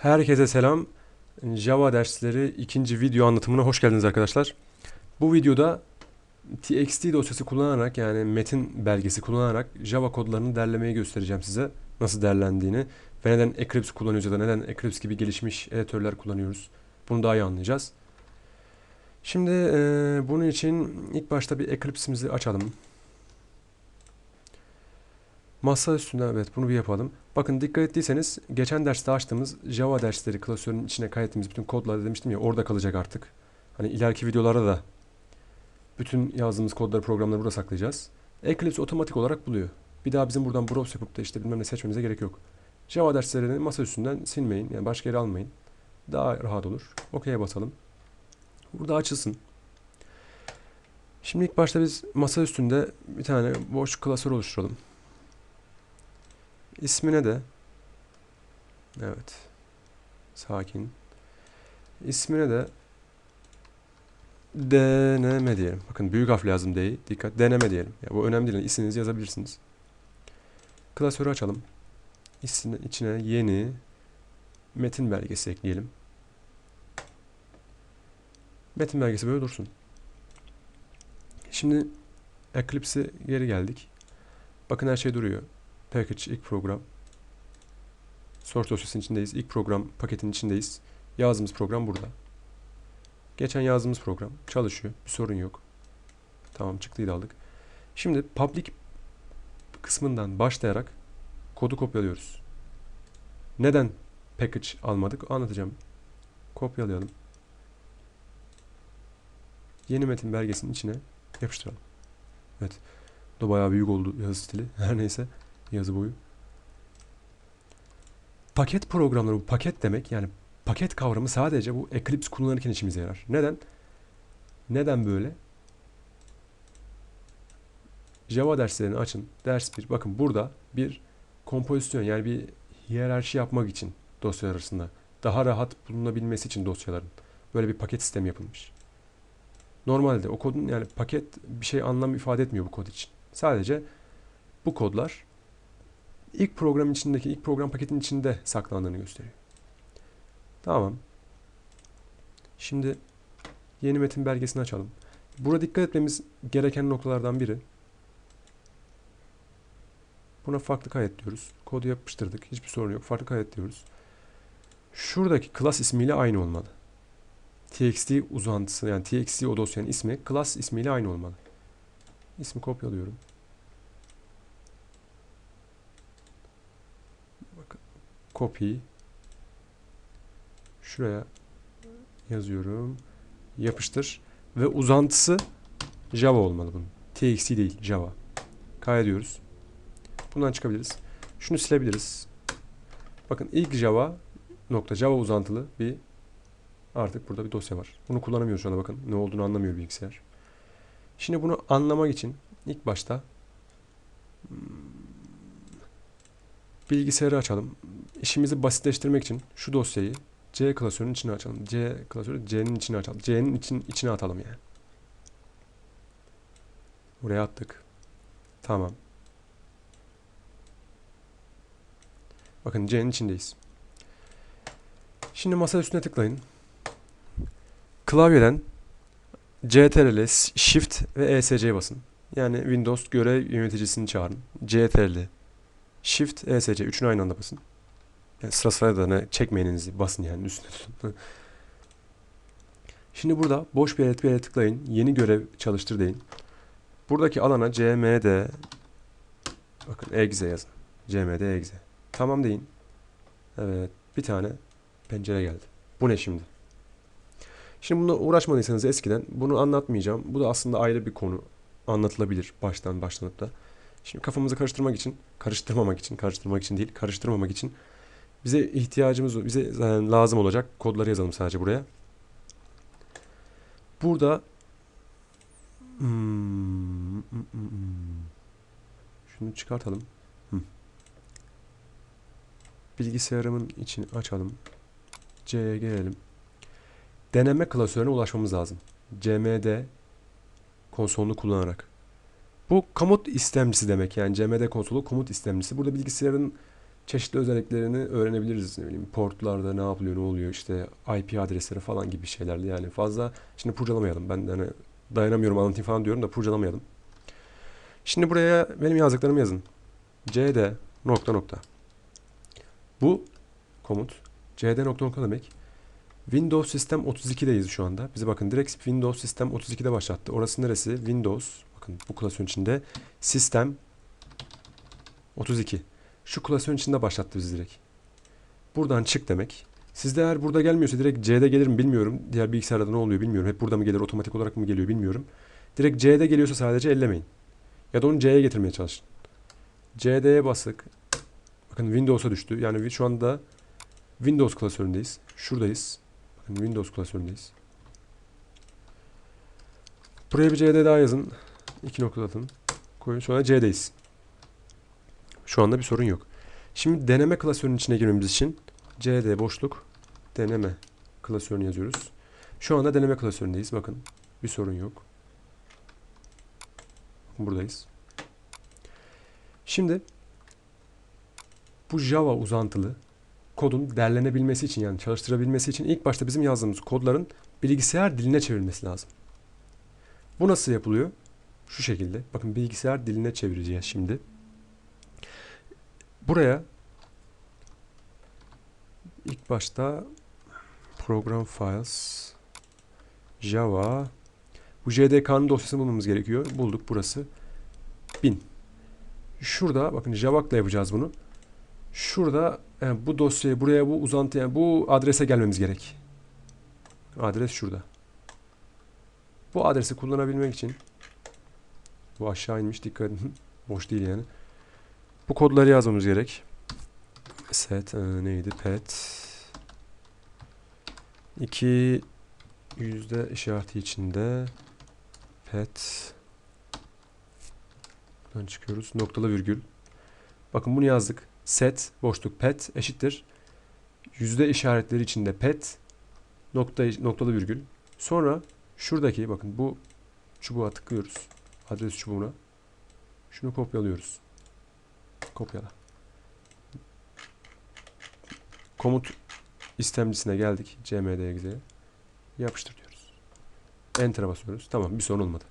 Herkese selam. Java dersleri ikinci video anlatımına hoş geldiniz arkadaşlar. Bu videoda txt dosyası kullanarak yani metin belgesi kullanarak Java kodlarını derlemeyi göstereceğim size. Nasıl derlendiğini ve neden Eclipse kullanıyoruz ya da neden Eclipse gibi gelişmiş editörler kullanıyoruz. Bunu daha iyi anlayacağız. Şimdi eee, bunun için ilk başta bir Eclipse'imizi açalım. Masa üstünde evet bunu bir yapalım. Bakın dikkat ettiyseniz geçen derste açtığımız Java dersleri klasörünün içine kaydettiğimiz bütün kodları demiştim ya orada kalacak artık. Hani ileriki videolarda da bütün yazdığımız kodları programları burada saklayacağız. Eclipse otomatik olarak buluyor. Bir daha bizim buradan browse yapıp da işte bilmem ne seçmemize gerek yok. Java derslerini masa üstünden silmeyin. Yani başka yere almayın. Daha rahat olur. OK'ye basalım. Burada açılsın. Şimdi ilk başta biz masa üstünde bir tane boş klasör oluşturalım. İsmine de evet sakin ismine de deneme diyelim. Bakın büyük harfle yazdım D'yi. Dikkat deneme diyelim. Ya bu önemli değil. İsminizi yazabilirsiniz. Klasörü açalım. İsmine, içine yeni metin belgesi ekleyelim. Metin belgesi böyle dursun. Şimdi Eclipse'e geri geldik. Bakın her şey duruyor. Package ilk program. Source dosyasının içindeyiz. İlk program paketin içindeyiz. Yazdığımız program burada. Geçen yazdığımız program çalışıyor. Bir sorun yok. Tamam çıktıyı da aldık. Şimdi public kısmından başlayarak kodu kopyalıyoruz. Neden package almadık anlatacağım. Kopyalayalım. Yeni metin belgesinin içine yapıştıralım. Evet. Bu da bayağı büyük oldu yazı stili. Her neyse yazı boyu. Paket programları bu paket demek yani paket kavramı sadece bu Eclipse kullanırken işimize yarar. Neden? Neden böyle? Java derslerini açın. Ders 1. Bakın burada bir kompozisyon yani bir hiyerarşi yapmak için dosyalar arasında daha rahat bulunabilmesi için dosyaların böyle bir paket sistemi yapılmış. Normalde o kodun yani paket bir şey anlam ifade etmiyor bu kod için. Sadece bu kodlar ilk program içindeki ilk program paketin içinde saklandığını gösteriyor. Tamam. Şimdi yeni metin belgesini açalım. Burada dikkat etmemiz gereken noktalardan biri. Buna farklı kaydet diyoruz. Kodu yapıştırdık. Hiçbir sorun yok. Farklı kaydet diyoruz. Şuradaki class ismiyle aynı olmalı. txt uzantısı yani txt o dosyanın ismi class ismiyle aynı olmalı. İsmi kopyalıyorum. Copy şuraya yazıyorum. Yapıştır ve uzantısı Java olmalı bunun. txt değil Java. Kaydediyoruz. Bundan çıkabiliriz. Şunu silebiliriz. Bakın ilk Java nokta Java uzantılı bir artık burada bir dosya var. Bunu kullanamıyoruz şu anda bakın. Ne olduğunu anlamıyor bilgisayar. Şimdi bunu anlamak için ilk başta hmm, bilgisayarı açalım. İşimizi basitleştirmek için şu dosyayı C klasörünün içine açalım. C klasörü C'nin içine açalım. C'nin için, içine atalım yani. Buraya attık. Tamam. Bakın C'nin içindeyiz. Şimdi masa üstüne tıklayın. Klavyeden CTRL, Shift ve ESC basın. Yani Windows görev yöneticisini çağırın. CTRL, Shift, ESC üçünü aynı anda basın. Yani sıra sıraya da ne çekmeyinizi basın yani üstüne tutun. Şimdi burada boş bir yere, tıklayın. Yeni görev çalıştır deyin. Buradaki alana cmd bakın exe yazın. cmd exe. Tamam deyin. Evet bir tane pencere geldi. Bu ne şimdi? Şimdi bununla uğraşmadıysanız eskiden bunu anlatmayacağım. Bu da aslında ayrı bir konu. Anlatılabilir baştan başlanıp da. Şimdi kafamızı karıştırmak için, karıştırmamak için, karıştırmak için değil, karıştırmamak için bize ihtiyacımız, bize yani lazım olacak kodları yazalım sadece buraya. Burada hmm, şunu çıkartalım. Bilgisayarımın içini açalım. C'ye gelelim. Deneme klasörüne ulaşmamız lazım. CMD konsolunu kullanarak. Bu komut istemcisi demek yani CMD konsolu komut istemcisi. Burada bilgisayarın çeşitli özelliklerini öğrenebiliriz. Ne bileyim portlarda ne yapılıyor, ne oluyor işte IP adresleri falan gibi şeylerdi. Yani fazla şimdi kurcalamayalım. Ben de hani dayanamıyorum anlatayım falan diyorum da kurcalamayalım. Şimdi buraya benim yazdıklarımı yazın. cd nokta nokta. Bu komut cd nokta nokta demek. Windows Sistem 32'deyiz şu anda. Bize bakın direkt Windows Sistem 32'de başlattı. Orası neresi? Windows. Bakın bu klasörün içinde Sistem 32. Şu klasörün içinde başlattı bizi direkt. Buradan çık demek. Sizde eğer burada gelmiyorsa direkt C'de gelir mi bilmiyorum. Diğer bilgisayarda ne oluyor bilmiyorum. Hep burada mı gelir otomatik olarak mı geliyor bilmiyorum. Direkt C'de geliyorsa sadece ellemeyin. Ya da onu C'ye getirmeye çalışın. CD'ye bastık. Bakın Windows'a düştü. Yani şu anda Windows klasöründeyiz. Şuradayız. Bakın Windows klasöründeyiz. Buraya bir CD daha yazın. İki nokta atın. Koyun. Sonra C'deyiz. Şu anda bir sorun yok. Şimdi deneme klasörünün içine girmemiz için CD boşluk deneme klasörünü yazıyoruz. Şu anda deneme klasöründeyiz. Bakın bir sorun yok. Buradayız. Şimdi bu Java uzantılı kodun derlenebilmesi için yani çalıştırabilmesi için ilk başta bizim yazdığımız kodların bilgisayar diline çevrilmesi lazım. Bu nasıl yapılıyor? Şu şekilde. Bakın bilgisayar diline çevireceğiz şimdi. Buraya ilk başta program files java bu JDK'nın dosyasını bulmamız gerekiyor. Bulduk burası. 1000. Şurada bakın Javak'la yapacağız bunu. Şurada yani bu dosyayı buraya bu uzantı yani bu adrese gelmemiz gerek. Adres şurada. Bu adresi kullanabilmek için bu aşağı inmiş dikkat edin. Boş değil yani. Bu kodları yazmamız gerek. Set e, neydi? Pet 2 yüzde işareti içinde pet buradan çıkıyoruz. Noktalı virgül. Bakın bunu yazdık. Set boşluk pet eşittir. Yüzde işaretleri içinde pet nokta, noktalı virgül. Sonra şuradaki bakın bu çubuğa tıklıyoruz. Adres çubuğuna. Şunu kopyalıyoruz. Kopyala. Komut istemcisine geldik. cmdx'e. Yapıştır diyoruz. Enter'a basıyoruz. Tamam bir sorun olmadı.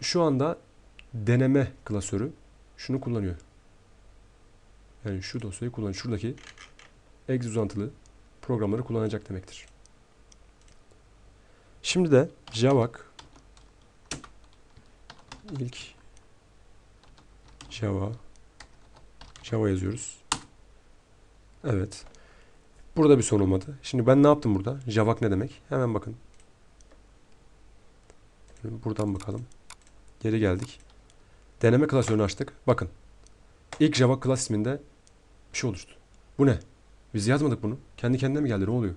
Şu anda deneme klasörü şunu kullanıyor. Yani şu dosyayı kullan. Şuradaki exe uzantılı programları kullanacak demektir. Şimdi de javak ilk java java yazıyoruz. Evet. Burada bir sorun olmadı. Şimdi ben ne yaptım burada? Javak ne demek? Hemen bakın. Buradan bakalım. Geri geldik. Deneme klasörünü açtık. Bakın. İlk Java class isminde bir şey oluştu. Bu ne? Biz yazmadık bunu. Kendi kendine mi geldi? Ne oluyor?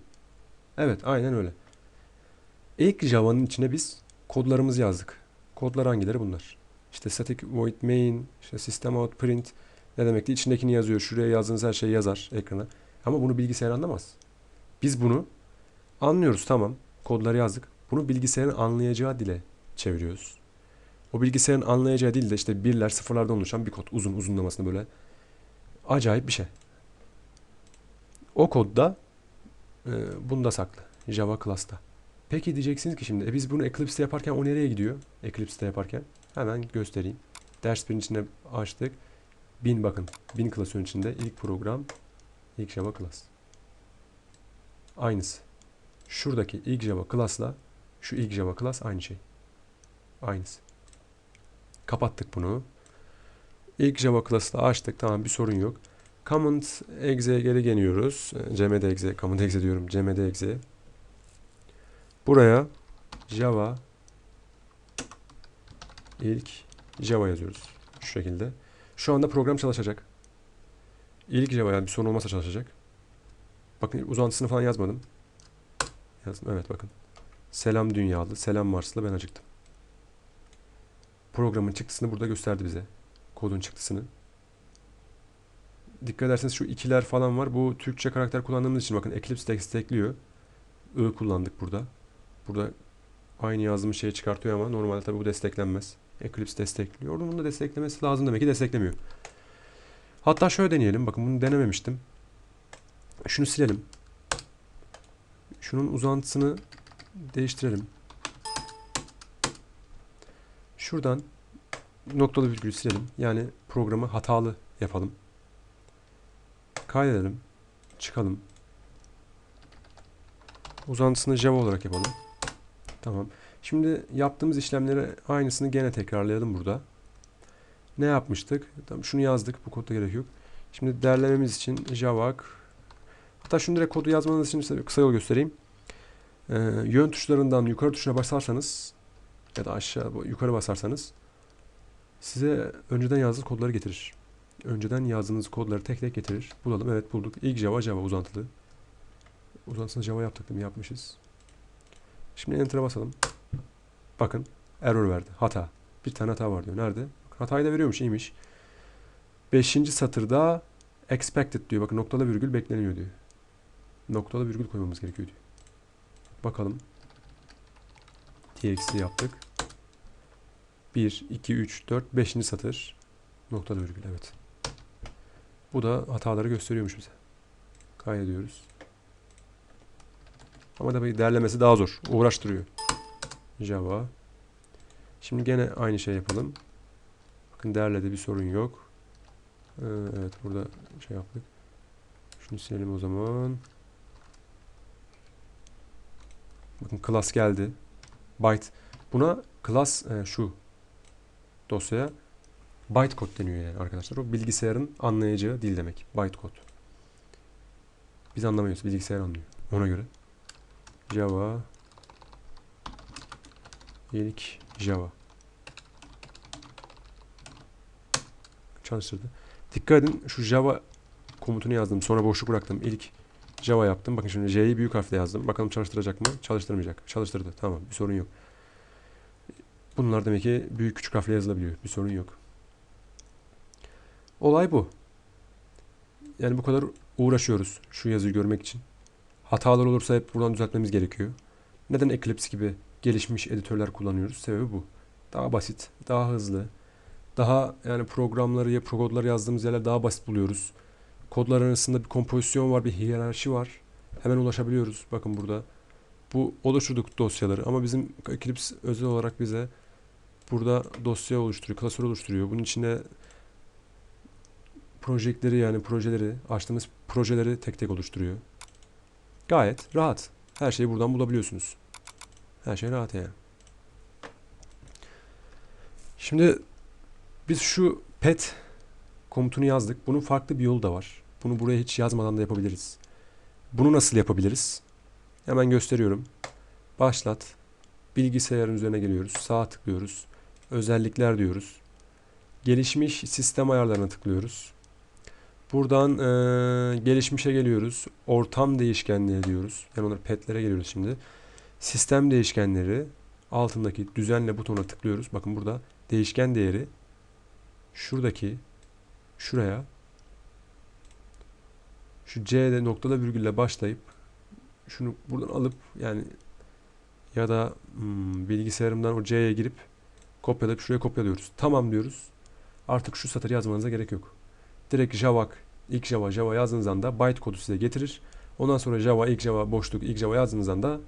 Evet, aynen öyle. İlk Java'nın içine biz kodlarımızı yazdık. Kodlar hangileri bunlar? İşte static void main, işte system out print ne demekti? İçindekini yazıyor. Şuraya yazdığınız her şeyi yazar ekrana. Ama bunu bilgisayar anlamaz. Biz bunu anlıyoruz tamam. Kodları yazdık. Bunu bilgisayarın anlayacağı dile çeviriyoruz. O bilgisayarın anlayacağı dilde işte birler sıfırlardan oluşan bir kod. Uzun uzunlamasına böyle. Acayip bir şey. O kodda e, bunda saklı. Java class'ta. Peki diyeceksiniz ki şimdi e biz bunu Eclipse'de yaparken o nereye gidiyor? Eclipse'de yaparken. Hemen göstereyim. Ders birin içinde açtık. Bin bakın. Bin klasörün içinde ilk program ilk Java class. Aynısı. Şuradaki ilk Java class'la şu ilk Java class aynı şey. Aynısı. Kapattık bunu. İlk Java class'la açtık. Tamam bir sorun yok. Comment exe'ye geri geliyoruz. cmd exe, comment exe diyorum. cmd exe. Buraya Java ilk Java yazıyoruz. Şu şekilde. Şu anda program çalışacak. İlk Java yani bir sorun olmazsa çalışacak. Bakın uzantısını falan yazmadım. Yazdım. Evet bakın. Selam dünyalı, selam Marslı ben acıktım. Programın çıktısını burada gösterdi bize. Kodun çıktısını. Dikkat ederseniz şu ikiler falan var. Bu Türkçe karakter kullandığımız için bakın Eclipse destekliyor. I kullandık burada. Burada aynı yazdığımız şeyi çıkartıyor ama normalde tabi bu desteklenmez. Eclipse destekliyor. Onun da desteklemesi lazım demek ki desteklemiyor. Hatta şöyle deneyelim. Bakın bunu denememiştim. Şunu silelim. Şunun uzantısını değiştirelim. Şuradan noktalı virgülü silelim. Yani programı hatalı yapalım. Kaydedelim. Çıkalım. Uzantısını Java olarak yapalım. Tamam. Şimdi yaptığımız işlemleri aynısını gene tekrarlayalım burada. Ne yapmıştık? Tamam, şunu yazdık. Bu kodda gerek yok. Şimdi derlememiz için Java Hatta şunu direkt kodu yazmanız için size kısa yol göstereyim. Ee, yön tuşlarından yukarı tuşuna basarsanız ya da aşağı yukarı basarsanız size önceden yazdığınız kodları getirir. Önceden yazdığınız kodları tek tek getirir. Bulalım. Evet bulduk. İlk Java Java uzantılı. Uzantısını Java yaptık değil mi? Yapmışız. Şimdi Enter'a basalım. Bakın error verdi. Hata. Bir tane hata var diyor. Nerede? Hatayı da veriyormuş. iyiymiş. Beşinci satırda expected diyor. Bakın noktalı virgül bekleniyor diyor. Noktalı virgül koymamız gerekiyor diyor. Bakalım. txt yaptık. 1, 2, 3, 4, 5. satır. Noktalı virgül evet. Bu da hataları gösteriyormuş bize. Kaydediyoruz. Ama tabii derlemesi daha zor. Uğraştırıyor. Java. Şimdi gene aynı şey yapalım. Bakın derledi bir sorun yok. Ee, evet burada şey yaptık. Şunu silelim o zaman. Bakın class geldi. Byte. Buna class e, şu dosyaya bytecode deniyor yani arkadaşlar. O bilgisayarın anlayacağı dil demek. Bytecode. Biz anlamıyoruz. Bilgisayar anlıyor. Ona göre. Java ilk Java çalıştırdı. Dikkat edin şu Java komutunu yazdım. Sonra boşluk bıraktım. İlk Java yaptım. Bakın şimdi J'yi büyük harfle yazdım. Bakalım çalıştıracak mı? Çalıştırmayacak. Çalıştırdı. Tamam. Bir sorun yok. Bunlar demek ki büyük küçük harfle yazılabiliyor. Bir sorun yok. Olay bu. Yani bu kadar uğraşıyoruz şu yazıyı görmek için. Hatalar olursa hep buradan düzeltmemiz gerekiyor. Neden Eclipse gibi gelişmiş editörler kullanıyoruz? Sebebi bu. Daha basit, daha hızlı, daha yani programları ya kodları yazdığımız yerler daha basit buluyoruz. Kodlar arasında bir kompozisyon var, bir hiyerarşi var. Hemen ulaşabiliyoruz. Bakın burada. Bu oluşturduk dosyaları ama bizim Eclipse özel olarak bize burada dosya oluşturuyor, klasör oluşturuyor. Bunun içinde projekleri yani projeleri, açtığımız projeleri tek tek oluşturuyor. Gayet rahat. Her şeyi buradan bulabiliyorsunuz. Her şey rahat yani. Şimdi biz şu pet komutunu yazdık. Bunun farklı bir yolu da var. Bunu buraya hiç yazmadan da yapabiliriz. Bunu nasıl yapabiliriz? Hemen gösteriyorum. Başlat. Bilgisayarın üzerine geliyoruz. Sağa tıklıyoruz. Özellikler diyoruz. Gelişmiş sistem ayarlarına tıklıyoruz. Buradan e, gelişmişe geliyoruz. Ortam değişkenleri diyoruz. Yani onları petlere geliyoruz şimdi. Sistem değişkenleri altındaki düzenle butonuna tıklıyoruz. Bakın burada değişken değeri şuradaki şuraya şu C'de noktada virgülle başlayıp şunu buradan alıp yani ya da hmm, bilgisayarımdan o C'ye girip kopyalayıp şuraya kopyalıyoruz. Tamam diyoruz. Artık şu satırı yazmanıza gerek yok. Direkt Java ilk Java Java yazdığınız anda byte kodu size getirir. Ondan sonra Java ilk Java boşluk ilk Java yazdığınız anda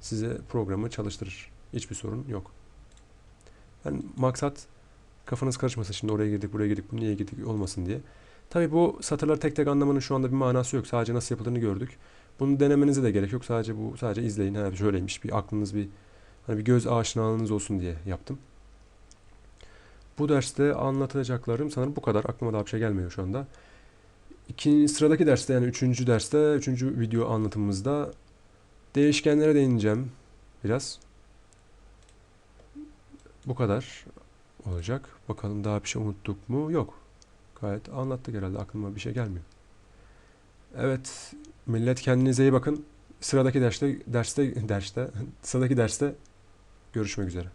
size programı çalıştırır. Hiçbir sorun yok. Yani maksat kafanız karışmasın. Şimdi oraya girdik, buraya girdik, bu niye girdik olmasın diye. Tabii bu satırları tek tek anlamanın şu anda bir manası yok. Sadece nasıl yapıldığını gördük. Bunu denemenize de gerek yok. Sadece bu sadece izleyin. Ha şöyleymiş bir aklınız bir hani bir göz aşinalığınız olsun diye yaptım. Bu derste anlatacaklarım sanırım bu kadar. Aklıma daha bir şey gelmiyor şu anda. İkinci sıradaki derste yani üçüncü derste, üçüncü video anlatımımızda değişkenlere değineceğim biraz. Bu kadar olacak. Bakalım daha bir şey unuttuk mu? Yok. Gayet anlattık herhalde. Aklıma bir şey gelmiyor. Evet. Millet kendinize iyi bakın. Sıradaki derste derste derste sıradaki derste görüşmek üzere.